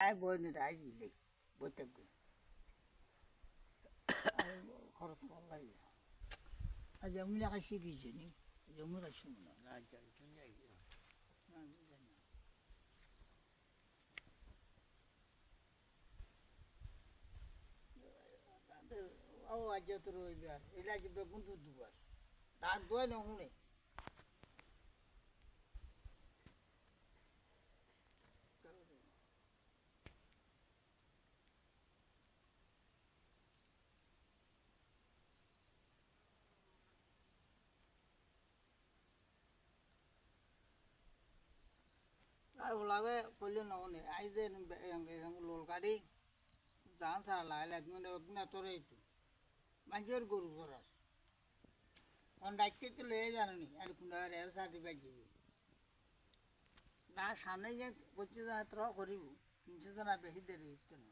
boynu da iyi Bu tabi. Karısı vallahi ya. Adamın ne kaşı gizini. Adamın kaşı mı? Ne kaşı gizini. O acıtır o iler. İlacı bekundu duvar. Daha duvar ne olur? আর ওলাগে কইলে নহনে আই যে লোল গাড়ি, জান সারা লাগাইলে একদিন একদিন তোরে একটু মাঝের গরু করাস অন ডাকতে তো লয়ে জানি আর কুন্ডা এর সাথে বাজিবি না, সামনে যে করছে যা তোরা করিব, তিনশো জন বেশি দেরি হইতো না।